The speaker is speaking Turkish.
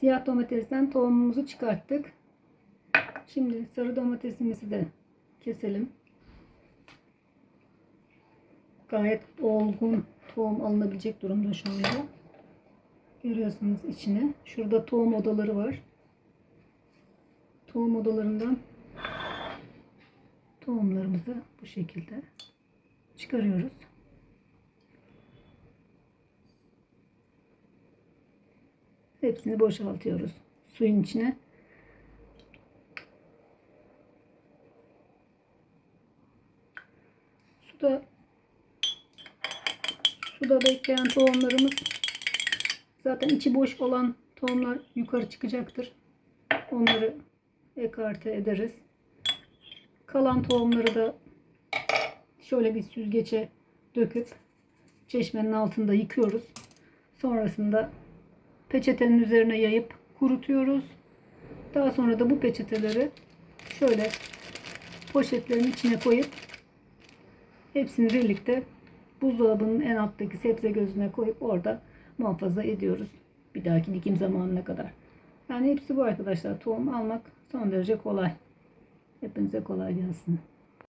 Siyah domatesten tohumumuzu çıkarttık. Şimdi sarı domatesimizi de keselim. Gayet olgun tohum alınabilecek durumda şu anda. Görüyorsunuz içine. Şurada tohum odaları var. Tohum odalarından tohumlarımızı bu şekilde çıkarıyoruz. Hepsini boşaltıyoruz suyun içine. Suda suda bekleyen tohumlarımız zaten içi boş olan tohumlar yukarı çıkacaktır. Onları ekarte ederiz. Kalan tohumları da şöyle bir süzgece döküp çeşmenin altında yıkıyoruz. Sonrasında peçetenin üzerine yayıp kurutuyoruz. Daha sonra da bu peçeteleri şöyle poşetlerin içine koyup hepsini birlikte buzdolabının en alttaki sebze gözüne koyup orada muhafaza ediyoruz. Bir dahaki dikim zamanına kadar. Yani hepsi bu arkadaşlar. Tohum almak son derece kolay. Hepinize kolay gelsin.